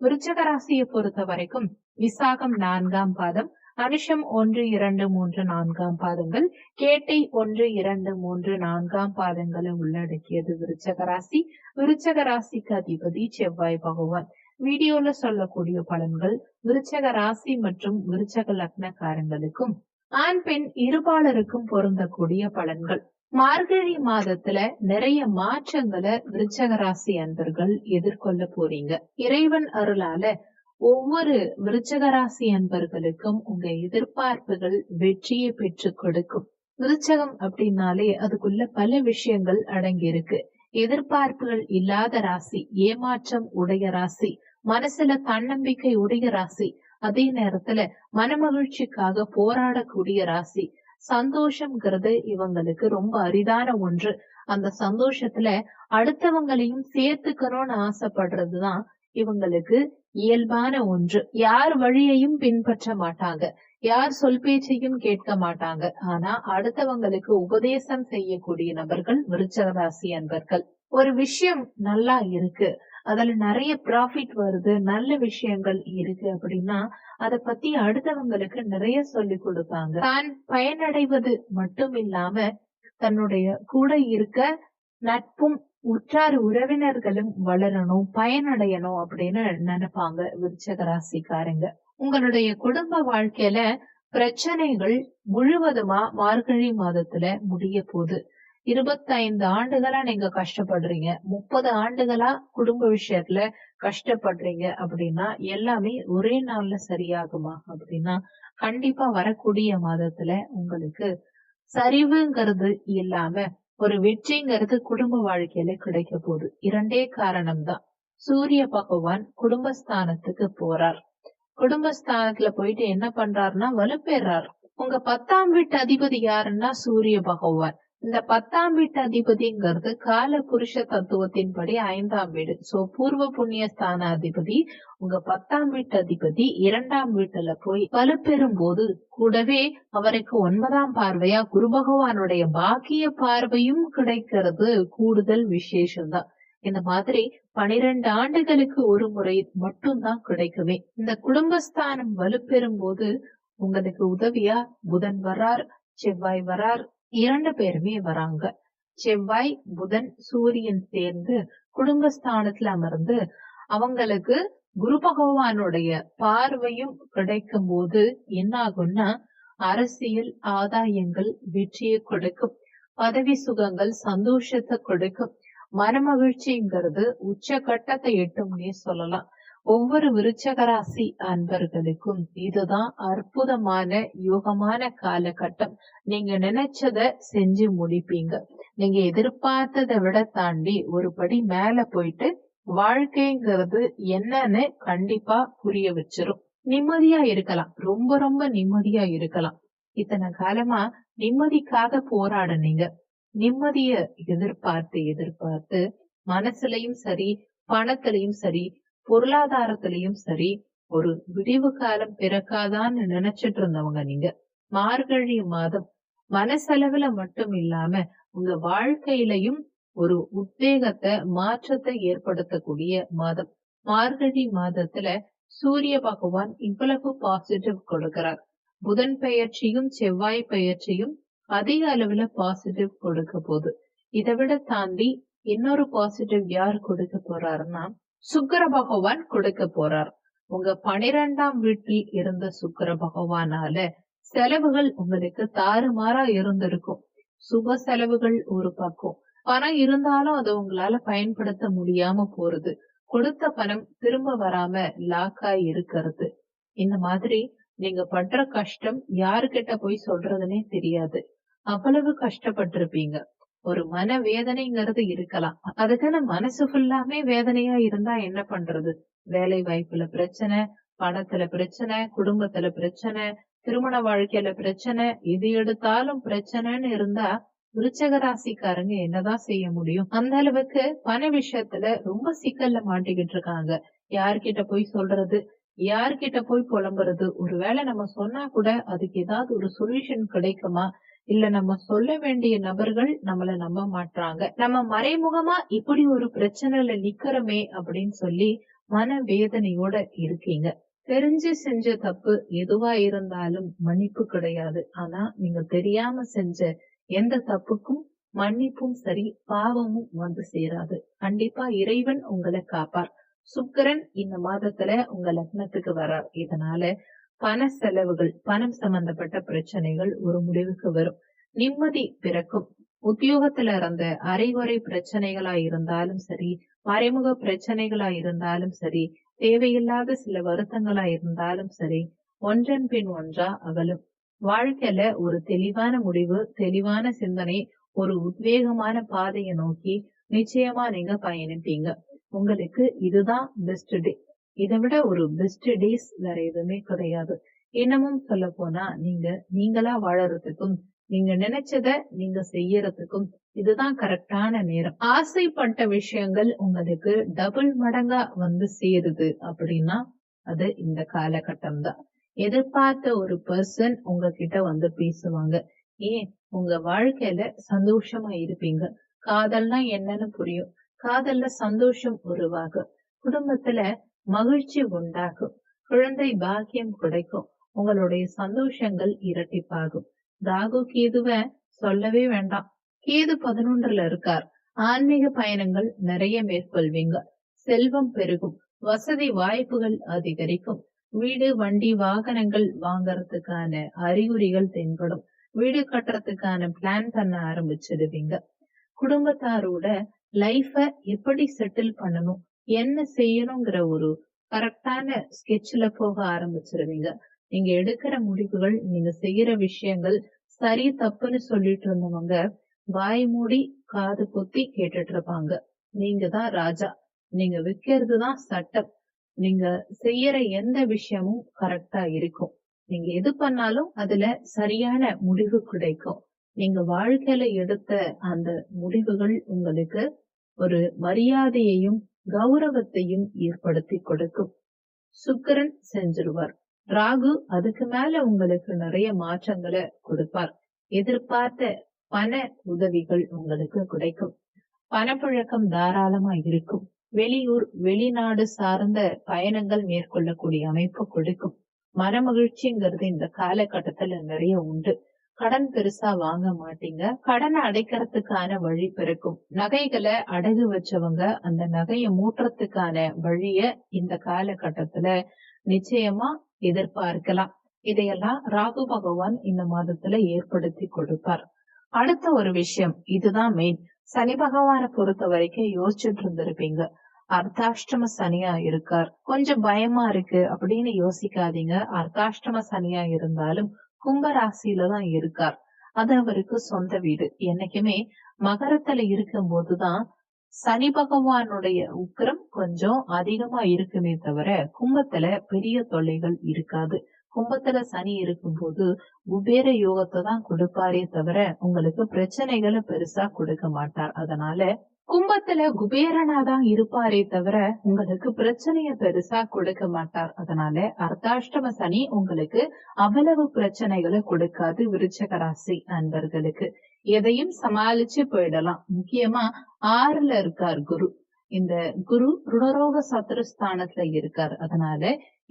விருச்சக ராசியை பொறுத்த வரைக்கும் விசாகம் நான்காம் பாதம் அனுஷம் ஒன்று இரண்டு மூன்று நான்காம் பாதங்கள் கேட்டை ஒன்று இரண்டு மூன்று நான்காம் பாதங்களை உள்ளடக்கியது விருச்சக ராசி விருச்சக ராசிக்கு அதிபதி செவ்வாய் பகவான். வீடியோல சொல்லக்கூடிய பலன்கள் விருச்சக ராசி மற்றும் விருச்சக லக்னக்காரங்களுக்கும் ஆண் பெண் இருபாலருக்கும் பொருந்தக்கூடிய பலன்கள். மார்கழி மாதத்துல நிறைய மாற்றங்களை விருச்சக ராசி அன்பர்கள் எதிர்கொள்ள போறீங்க. இறைவன் அருளால ஒவ்வொரு விருச்சக ராசி அன்பர்களுக்கும் உங்க எதிர்பார்ப்புகள் வெற்றியை பெற்று கொடுக்கும். விருச்சகம் அப்படின்னாலே அதுக்குள்ள பல விஷயங்கள் அடங்கி இருக்கு எதிர்பார்ப்புகள் இல்லாத ராசி ஏமாற்றம் உடைய ராசி மனசுல தன்னம்பிக்கை உடைய ராசி அதே நேரத்துல மனமகிழ்ச்சிக்காக போராடக்கூடிய ராசி சந்தோஷம்ங்கிறது இவங்களுக்கு ரொம்ப அரிதான ஒன்று. அந்த சந்தோஷத்துல அடுத்தவங்களையும் சேர்த்துக்கணும்னு ஆசைப்படுறதுதான் இவங்களுக்கு இயல்பான ஒன்று. யார் வழியையும் பின்பற்ற மாட்டாங்க. யார் சொல் பேச்சையும் கேட்க மாட்டாங்க. ஆனா அடுத்தவங்களுக்கு உபதேசம் செய்யக்கூடிய நபர்கள் விருச்சக ராசி அன்பர்கள். ஒரு விஷயம் நல்லா இருக்கு. அதுல நிறைய ப்ராஃபிட் வருது நல்ல விஷயங்கள் இருக்கு அப்படின்னா அதை பத்தி அடுத்தவங்களுக்கு நிறைய சொல்லி கொடுப்பாங்க. தான் பயனடைவது மட்டும் இல்லாம தன்னுடைய கூட இருக்க நட்பும் உற்றார் உறவினர்களும் வளரணும் பயனடையணும் அப்படின்னு நினைப்பாங்க விருச்சக ராசிக்காரங்க. உங்களுடைய குடும்ப வாழ்க்கையில பிரச்சனைகள் முழுவதுமா மார்கழி மாதத்துல முடிய போகுது. இருபத்தைந்து ஆண்டுகளா நீங்க கஷ்டப்படுறீங்க. முப்பது ஆண்டுகளா குடும்ப விஷயத்துல கஷ்டப்படுறீங்க அப்படின்னா எல்லாமே ஒரே நாள்ல சரியாகுமா அப்படின்னா கண்டிப்பா வரக்கூடிய மாதத்துல உங்களுக்கு சரிவுங்கிறது இல்லாம ஒரு வெற்றிங்கிறது குடும்ப வாழ்க்கையில கிடைக்க போகுது. இரண்டே காரணம்தான். சூரிய பகவான் குடும்பஸ்தானத்துக்கு போறார். குடும்பஸ்தானத்துல போயிட்டு என்ன பண்றாருன்னா வலுப்பெறார். உங்க பத்தாம் வீட்டு அதிபதி யாருன்னா சூரிய பகவான். இந்த பத்தாம் வீட்டு அதிபதிங்கிறது கால புருஷ தத்துவத்தின்படி ஐந்தாம் வீடு. சோ பூர்வ புண்ணிய ஸ்தான அதிபதி உங்க பத்தாம் வீட்டு அதிபதி இரண்டாம் வீட்டுல போய் வலுப்பெறும் போது கூடவே அவருக்கு ஒன்பதாம் பார்வையா குரு பகவானுடைய பாக்கிய பார்வையும் கிடைக்கிறது. கூடுதல் விசேஷம்தான். இந்த மாதிரி பனிரெண்டு ஆண்டுகளுக்கு ஒரு முறை மட்டும்தான் கிடைக்குமே. இந்த குடும்பஸ்தானம் வலுப்பெறும் போது உங்களுக்கு உதவியா? புதன் வரார் செவ்வாய் வரார் இரண்டு பேருமே வராங்க. செவ்வாய் புதன் சூரியன் சேர்ந்து குடும்பஸ்தானத்துல அமர்ந்து அவங்களுக்கு குரு பகவானுடைய பார்வையும் கிடைக்கும் போது என்ன ஆகும்னா அரசியல் ஆதாயங்கள் வெற்றியை கொடுக்கும் பதவி சுகங்கள் சந்தோஷத்தை கொடுக்கும் மனமகிழ்ச்சிங்கிறது உச்சகட்டத்தை எட்டும்னே சொல்லலாம். ஒவ்வொரு விருச்சகராசி அன்பர்களுக்கும் இதுதான் அற்புதமான யோகமான காலகட்டம். நீங்க நினைச்சத செஞ்சு முடிப்பீங்க. நீங்க எதிர்பார்த்ததை விட தாண்டி ஒரு படி மேல போயிட்டு வாழ்க்கைங்கிறது என்னன்னு கண்டிப்பா புரிய வச்சிரும். நிம்மதியா இருக்கலாம். ரொம்ப ரொம்ப நிம்மதியா இருக்கலாம். இத்தனை காலமா நிம்மதிக்காக போராடுனீங்க. நிம்மதிய எதிர்பார்த்து எதிர்பார்த்து மனசுலயும் சரி பணத்திலையும் சரி பொருளாதாரத்திலையும் சரி ஒரு விடிவு காலம் பிறக்காதான்னு நினைச்சிட்டு இருந்தவங்க நீங்க. மார்கழி மாதம் மனசளவுல மட்டும் இல்லாம உங்க வாழ்க்கையிலையும் ஒரு உத்வேகத்தை மாற்றத்தை ஏற்படுத்தக்கூடிய மாதம். மார்கழி மாதத்துல சூரிய பகவான் இவ்வளவு பாசிட்டிவ் கொடுக்கிறார். புதன் பெயர்ச்சியும் செவ்வாய் பெயர்ச்சியும் அதிக அளவுல பாசிட்டிவ் கொடுக்க போகுது. இதை விட தாண்டி இன்னொரு பாசிட்டிவ் யார் கொடுக்க போறாருன்னா சுக்கர பகவான் கொடுக்க போறார். உங்க பனிரெண்டாம் வீட்டில் இருந்த சுக்கர பகவானால செலவுகள் உங்களுக்கு தாறுமாறா இருந்திருக்கும். சுப செலவுகள் ஒரு பக்கம். பணம் இருந்தாலும் அதை உங்களால பயன்படுத்த முடியாம போறது. கொடுத்த பணம் திரும்ப வராம லாக்காய் இருக்கிறது. இந்த மாதிரி நீங்க பண்ற கஷ்டம் யாருகிட்ட போய் சொல்றதுன்னே தெரியாது. அவ்வளவு கஷ்டப்பட்டிருப்பீங்க. ஒரு மன வேதனைங்கிறது இருக்கலாம். அதுக்கான மனசு ஃபுல்லாமே வேதனையா இருந்தா என்ன பண்றது? வேலை வாய்ப்புல பிரச்சனை பணத்துல பிரச்சனை குடும்பத்துல பிரச்சனை திருமண வாழ்க்கையில பிரச்சனை இது எடுத்தாலும் பிரச்சனைன்னு இருந்தா விருச்சக ராசிக்காரங்க என்னதான் செய்ய முடியும்? அந்த அளவுக்கு பண விஷயத்துல ரொம்ப சிக்கல்ல மாட்டிக்கிட்டு இருக்காங்க. யார்கிட்ட போய் சொல்றது? யார்கிட்ட போய் புலம்புறது? ஒருவேளை நம்ம சொன்னா கூட அதுக்கு ஏதாவது ஒரு சொல்யூஷன் கிடைக்குமா? இல்ல நம்ம சொல்ல வேண்டிய நபர்கள் நம்மள நம்ப மாட்டாங்க நம்ம மறைமுகமா இப்படி ஒரு பிரச்சனைல நிக்கிறோமே அப்படின்னு சொல்லி மன வேதனையோட இருக்கீங்க. தெரிஞ்சு செஞ்ச தப்பு எதுவா இருந்தாலும் மன்னிப்பு கிடையாது. ஆனா நீங்க தெரியாம செஞ்ச எந்த தப்புக்கும் மன்னிப்பும் சரி பாவமும் வந்து சேராது. கண்டிப்பா இறைவன் உங்களை காப்பார். சுக்கரன் இந்த மாதத்துல உங்க லக்னத்துக்கு வரார் இதனால பண செலவுகள் பணம் சம்பந்தப்பட்ட பிரச்சனைகள் ஒரு முடிவுக்கு வரும். நிம்மதி பிறக்கும். உத்தியோகத்துல இருந்த அரைகுறை பிரச்சனைகளா இருந்தாலும் சரி மறைமுக பிரச்சனைகளா இருந்தாலும் சரி தேவையில்லாத சில வருத்தங்களா இருந்தாலும் சரி ஒன்றன் பின் ஒன்றா அகலும். வாழ்க்கையில ஒரு தெளிவான முடிவு தெளிவான சிந்தனை ஒரு உத்வேகமான பாதையை நோக்கி நிச்சயமா நீங்க பயணிப்பீங்க. உங்களுக்கு இதுதான் பெஸ்ட் டே இதை விட ஒரு பெஸ்ட் டேஸ் வேற எதுவுமே கிடையாது. இன்னமும் சொல்ல போனா நீங்க நீங்களா வாழறதுக்கும் நீங்க நினைச்சத நீங்க செய்யறதுக்கும் இதுதான் கரெக்டான நேரம். ஆசைப்பட்ட விஷயங்கள் உங்களுக்கு டபுள் மடங்கா வந்து சேருது அப்படின்னா அது இந்த காலகட்டம் தான் எதிர்பார்த்த ஒரு பர்சன் உங்ககிட்ட வந்து பேசுவாங்க. ஏன்? உங்க வாழ்க்கையில சந்தோஷமா இருப்பீங்க. காதல்னா என்னன்னு புரியும். காதல்ல சந்தோஷம் உருவாகும். குடும்பத்துல மகிழ்ச்சி உண்டாகும். குழந்தை பாக்கியம் கிடைக்கும். உங்களுடைய சந்தோஷங்கள் இரட்டிப்பாகும். ராகு கேதுவ சொல்லவே வேண்டாம். கேது பதினொன்றுல இருக்கார். ஆன்மீக பயணங்கள் நிறைய மேற்கொள்வீங்க. செல்வம் பெருகும். வசதி வாய்ப்புகள் அதிகரிக்கும். வீடு வண்டி வாகனங்கள் வாங்கறதுக்கான அறிகுறிகள் தென்படும். வீடு கட்டுறதுக்கான பிளான் பண்ண ஆரம்பிச்சிடுவீங்க. குடும்பத்தாரோட லைஃப எப்படி செட்டில் பண்ணணும்? என்ன செய்யணுங்கிற ஒரு கரெக்டான ஸ்கெட்ச்ல போக ஆரம்பிச்சிருவீங்க. நீங்க எடுக்கிற முடிவுகள் நீங்க செய்யற விஷயங்கள் சரி தப்புன்னு சொல்லிட்டு இருந்தவங்க வாய் மூடி காது குத்தி கேட்டுட்டு இருப்பாங்க. நீங்க தான் ராஜா. நீங்க விக்கிறது தான் சட்டம். நீங்க செய்யற எந்த விஷயமும் கரெக்டா இருக்கும். நீங்க எது பண்ணாலும் அதுல சரியான முடிவு கிடைக்கும். நீங்க வாழ்க்கையில எடுத்த அந்த முடிவுகள் உங்களுக்கு ஒரு மரியாதையையும் கௌரவத்தையும் ஏற்படுத்தி கொடுக்கும். சுக்கரன் செஞ்சிருவார். ராகு அதுக்கு மேல உங்களுக்கு நிறைய மாற்றங்களை கொடுப்பார். எதிர்பார்த்த பண உதவிகள் உங்களுக்கு கிடைக்கும். பணப்புழக்கம் தாராளமா இருக்கும். வெளியூர் வெளிநாடு சார்ந்த பயணங்கள் மேற்கொள்ளக்கூடிய அமைப்பு கொடுக்கும். மனமகிழ்ச்சிங்கிறது இந்த காலகட்டத்துல நிறைய உண்டு. கடன் பெருசா வாங்க மாட்டீங்க. கடனை அடைக்கிறதுக்கான வழி பிறக்கும். நகைகளை அடகு வச்சவங்க அந்த நகையை மூட்டுறதுக்கான வழிய இந்த காலகட்டத்துல நிச்சயமா எதிர்பார்க்கலாம். இதையெல்லாம் ராகு பகவான் இந்த மாதத்துல ஏற்படுத்தி கொடுப்பார். அடுத்த ஒரு விஷயம் இதுதான் மெயின் சனி பகவானை பொறுத்த வரைக்கும் யோசிச்சுட்டு இருந்திருப்பீங்க. அர்த்தாஷ்டம சனியா இருக்கார். கொஞ்சம் பயமா இருக்கு அப்படின்னு யோசிக்காதீங்க. அர்த்தாஷ்டம சனியா இருந்தாலும் கும்ப தான் இருக்கார். அது அவருக்கு சொந்த வீடு. என்னைக்குமே மகரத்துல இருக்கும் போதுதான் சனி பகவானுடைய உக்கிரம் கொஞ்சம் அதிகமா இருக்குமே தவிர கும்பத்துல பெரிய தொல்லைகள் இருக்காது. கும்பத்துல சனி இருக்கும்போது குபேர யோகத்தை தான் கொடுப்பாரே தவிர உங்களுக்கு பிரச்சனைகளை பெருசா கொடுக்க மாட்டார். அதனால கும்பத்துல குபேரனா தான் இருப்பாரே தவிர உங்களுக்கு பிரச்சனைய பெருசா கொடுக்க மாட்டார். அதனால அர்த்தாஷ்டம சனி உங்களுக்கு அவ்வளவு பிரச்சனைகளை கொடுக்காது விருச்சக ராசி அன்பர்களுக்கு. எதையும் சமாளிச்சு போயிடலாம். முக்கியமா ஆறுல இருக்கார் குரு. இந்த குரு ருணரோக சத்துருஸ்தானத்துல இருக்கார். அதனால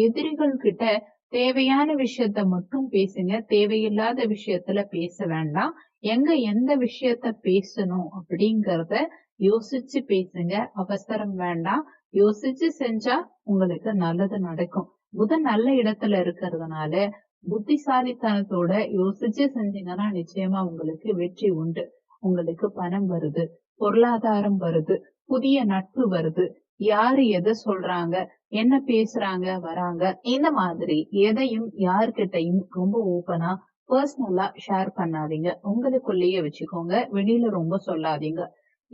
எதிரிகள் கிட்ட தேவையான விஷயத்த மட்டும் பேசுங்க. தேவையில்லாத விஷயத்துல பேச வேண்டாம். எங்க எந்த விஷயத்த பேசணும் அப்படிங்கறத யோசிச்சு பேசுங்க. அவசரம் வேண்டாம். யோசிச்சு செஞ்சா உங்களுக்கு நல்லது நடக்கும். புதன் நல்ல இடத்துல இருக்கிறதுனால புத்திசாலித்தனத்தோட யோசிச்சு செஞ்சீங்கன்னா நிச்சயமா உங்களுக்கு வெற்றி உண்டு. உங்களுக்கு பணம் வருது பொருளாதாரம் வருது புதிய நட்பு வருது. யாரு எதை சொல்றாங்க என்ன பேசுறாங்க வராங்க இந்த மாதிரி எதையும் யார்கிட்டையும் ரொம்ப ஓப்பனா பர்சனலா ஷேர் பண்ணாதீங்க. உங்களுக்குள்ளேயே வச்சுக்கோங்க. வெளியில ரொம்ப சொல்லாதீங்க.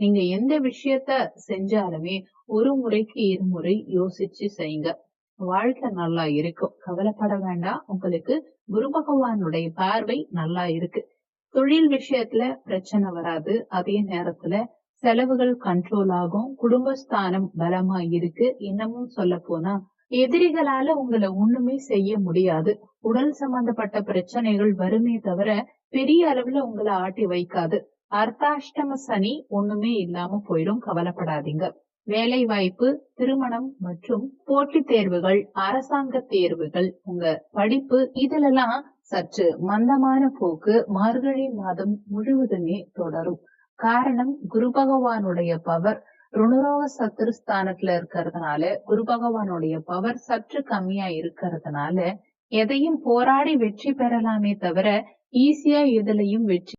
நீங்க எந்த விஷயத்த செஞ்சாலுமே ஒரு முறைக்கு இருமுறை யோசிச்சு செய்யுங்க வாழ்க்கை நல்லா இருக்கும். கவலைப்பட வேண்டாம். உங்களுக்கு குரு பகவானுடைய பார்வை நல்லா இருக்கு. தொழில் விஷயத்துல பிரச்சனை வராது. அதே நேரத்துல செலவுகள் கண்ட்ரோல் ஆகும். குடும்பஸ்தானம் பலமா இருக்கு. இன்னமும் சொல்ல போனா எதிரிகளால உங்களை ஒண்ணுமே செய்ய முடியாது. உடல் சம்பந்தப்பட்ட பிரச்சனைகள் வருமே தவிர பெரிய அளவுல உங்களை ஆட்டி வைக்காது. அர்த்தாஷ்டம சனி ஒண்ணுமே இல்லாம போயிடும் கவலைப்படாதீங்க. வேலை வாய்ப்பு திருமணம் மற்றும் போட்டித் தேர்வுகள் அரசாங்க தேர்வுகள் உங்க படிப்பு இதிலெல்லாம் சற்று மந்தமான போக்கு மார்கழி மாதம் முழுவதுமே தொடரும். காரணம் குரு பகவானுடைய பவர் ருணரோக சத்துருஸ்தானத்துல இருக்கிறதுனால குரு பகவானுடைய பவர் சற்று கம்மியா இருக்கிறதுனால எதையும் போராடி வெற்றி பெறலாமே தவிர ஈஸியா எதுலையும் வெற்றி